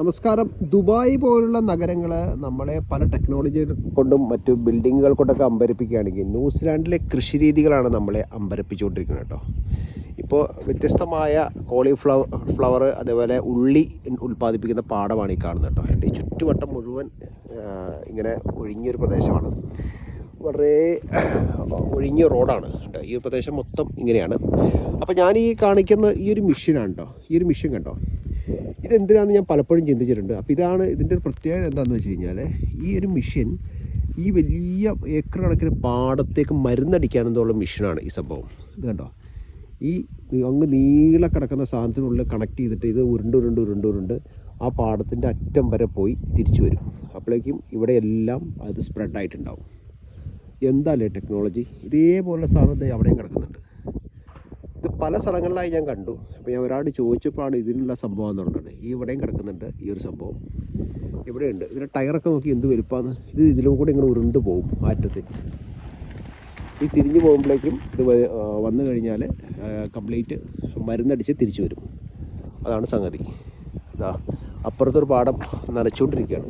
നമസ്കാരം. ദുബായ് പോലുള്ള നഗരങ്ങൾ നമ്മളെ പല ടെക്നോളജി കൊണ്ടും മറ്റു ബിൽഡിങ്ങുകൾ കൊണ്ടൊക്കെ അമ്പരപ്പിക്കുകയാണെങ്കിൽ ന്യൂസിലാൻഡിലെ കൃഷി രീതികളാണ് നമ്മളെ അമ്പരപ്പിച്ചുകൊണ്ടിരിക്കുന്നത് കേട്ടോ. ഇപ്പോൾ വ്യത്യസ്തമായ കോളിഫ്ലവർ ഫ്ലവർ അതേപോലെ ഉള്ളി ഉൽപ്പാദിപ്പിക്കുന്ന പാടമാണ് ഈ കാണുന്നത് കേട്ടോ. എന്റെ ഈ ചുറ്റുവട്ടം മുഴുവൻ ഇങ്ങനെ ഒഴിഞ്ഞൊരു പ്രദേശമാണ്. വളരെ ഒഴിഞ്ഞ റോഡാണ് കേട്ടോ. ഈ പ്രദേശം മൊത്തം ഇങ്ങനെയാണ്. അപ്പോൾ ഞാൻ ഈ കാണിക്കുന്ന ഈ ഒരു മെഷീനാണ് കേട്ടോ. ഈ ഒരു മെഷീൻ കണ്ടോ? ഇതെന്തിനാണെന്ന് ഞാൻ പലപ്പോഴും ചിന്തിച്ചിട്ടുണ്ട്. അപ്പോൾ ഇതാണ് ഇതിന്റെ ഒരു പ്രത്യേകത എന്താണെന്ന് വെച്ച് കഴിഞ്ഞാൽ ഈ ഒരു മെഷീൻ ഈ വലിയ ഏക്കർ കണക്കിന് പാടത്തേക്ക് മരുന്നടിക്കാനെന്നുള്ള മെഷീനാണ് ഈ സംഭവം. ഇത് കണ്ടോ? ഈ അങ്ങ് നീളെ കിടക്കുന്ന സാധനത്തിനുള്ളിൽ കണക്ട് ചെയ്തിട്ട് ഇത് ഉരുണ്ട് ഉരുണ്ട് ഉരുണ്ട് ഉരുണ്ട് ആ പാടത്തിന്റെ അറ്റം വരെ പോയി തിരിച്ചു വരും. അപ്പോഴേക്കും ഇവിടെ എല്ലാം അത് സ്പ്രെഡായിട്ടുണ്ടാവും എന്താല്ലേ ടെക്നോളജി ഇതേപോലുള്ള സാധനം അവിടെയും കിടക്കുന്നുണ്ട്. പല സ്ഥലങ്ങളിലായി ഞാൻ കണ്ടു. അപ്പോൾ ഞാൻ ഒരാൾ ചോദിച്ചപ്പോഴാണ് ഇതിനുള്ള സംഭവം എന്ന് പറഞ്ഞത്. ഈ ഇവിടെയും കിടക്കുന്നുണ്ട് ഈ ഒരു സംഭവം. ഇവിടെയുണ്ട്. ഇതിന്റെ ടയറൊക്കെ നോക്കി എന്ത് വലുപ്പമാണ്. ഇത് ഇതിലും കൂടെ ഇങ്ങനെ ഉരുണ്ട് പോകും മാറ്റത്തിൽ. ഈ തിരിഞ്ഞു പോകുമ്പോഴേക്കും ഇത് വന്നു കഴിഞ്ഞാൽ കംപ്ലീറ്റ് മരുന്നടിച്ച് തിരിച്ചു വരും. അതാണ് സംഗതി. ഇതാ അപ്പുറത്തൊരു പാടം നനച്ചുകൊണ്ടിരിക്കുകയാണ്.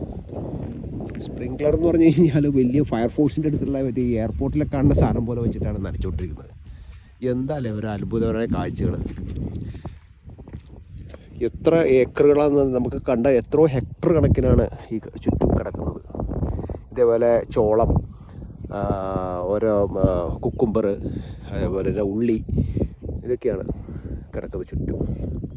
സ്പ്രിങ്ക്ലർ എന്ന് പറഞ്ഞു കഴിഞ്ഞാൽ വലിയ ഫയർഫോഴ്സിന്റെ അടുത്തുള്ള മറ്റേ ഈ എയർപോർട്ടിലൊക്കെ കാണുന്ന സാധനം പോലെ വെച്ചിട്ടാണ് നനച്ചുകൊണ്ടിരിക്കുന്നത്. എന്താല്ലേ ഒരു അത്ഭുതപരമായ കാഴ്ചകൾ? എത്ര ഏക്കറുകളാണെന്ന് നമുക്ക് കണ്ട എത്രയോ ഹെക്ടർ കണക്കിനാണ് ഈ ചുറ്റും കിടക്കുന്നത്. ഇതേപോലെ ചോളം ഓരോ കുക്കുംബർ അതേപോലെ ഉള്ളി ഇതൊക്കെയാണ് കിടക്കുന്നത് ചുറ്റും.